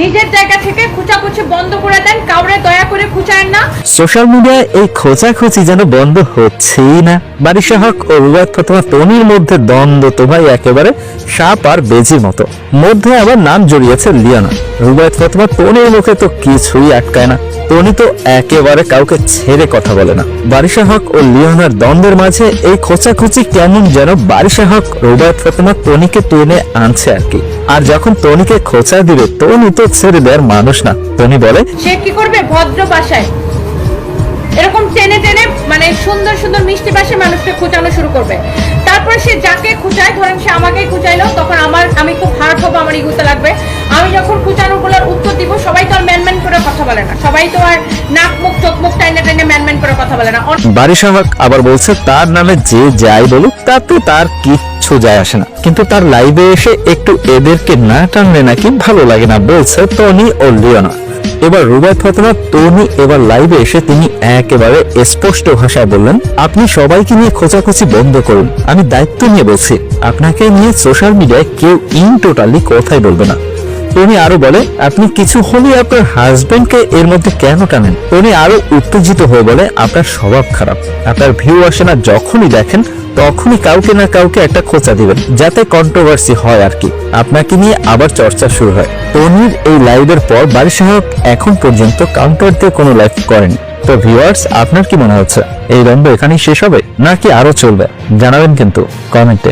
নিজের জায়গা থেকে খুচাখুচি বন্ধ করে দেন। কাউরে দয়া করে সোশ্যাল মিডিয়ায় এই খোঁচাখুচি যেন বন্ধ হচ্ছেই না। বারিশা হক ও রুবায়ত ফাতেমা তনির মধ্যে দ্বন্দ্ব তো ভাই একেবারে সাপ আর বেজির মতো। মধ্যে আবার নাম জড়িয়েছে লিয়ানা রুবায়ত ফাতেমা তনির মুখে তো কিছুই আটকায় না। টনি তো একেবারে কাউকে ছেড়ে কথা বলে না। বারিশা হক ও লিওনার দ্বন্দ্বের মাঝে এই খোঁচাখুচি কেমন যেন বারিশা হক রুবায়ত ফাতেমা টনিকে টেনে আনছে আর কি। আর যখন টনিকে খোঁচা দিবে টনি তো ছেড়ে দেওয়ার মানুষ না। টনি বলে, সে কি করবে? ভদ্র ভাষায় সুন্দর সুন্দর মিষ্টি ভাষায় মানুষকে খুঁচানো শুরু করবে। তারপর সে যাকে খুঁচায়, ধরেন সে আমাকেই খুঁচাইলো, তখন আমার, আমি খুব হার্ট হব, আমার ইগুতে লাগবে। আমি যখন খুঁচানোগুলোর উত্তর দিব, সবাই তো আর ম্যান ম্যান করে কথা বলে না। সবাই তো আর নাক মুখ চোখ মুখ টাইনে টাইনে ম্যান ম্যান করে কথা বলে না। অনেক বারিশা আবার বলছে, তার নামে যে যাই বলুক, তাতে তার কিচ্ছু যায় আসে না। কিন্তু তার লাইভে এসে একটু এদেরকে না টানলে নাকি ভালো লাগে না, বলছে টনি ও লিওনা। এবার রুবাই ফাতেমা টনি এবার লাইভে এসে তিনি একেবারে স্পষ্ট ভাষায় বললেন, আপনি সবাইকে নিয়ে খোঁচাখুচি বন্ধ করুন। আমি দায়িত্ব নিয়ে বলছি, আপনাকে নিয়ে সোশ্যাল মিডিয়ায় কেউ ইন টোটালি কথাই বলবে না। টনি আরও বলে, আপনি কিছু হলে আপনার হাজবেন্ডকে এর মধ্যে কেন টানেন? টনি আরও উত্তেজিত হয়ে বলে, আপনার স্বভাব খারাপ। আপনার ভিউ আসে না যখনই দেখেন তখনই কাউকে না কাউকে একটা খোঁচা দিবেন, যাতে কন্ট্রোভার্সি হয় আর কি। আপনাকে নিয়ে আবার চর্চা শুরু হয়। টনির এই লাইভের পর বাড়ি সাহেব এখন পর্যন্ত কাউন্টার দিয়ে কোনো লাইভ করেন তো ভিউয়ার্স আপনার কি মনে হচ্ছে? এই দ্বন্দ্ব এখানেই শেষ হবে, নাকি আরও চলবে? জানাবেন কিন্তু কমেন্টে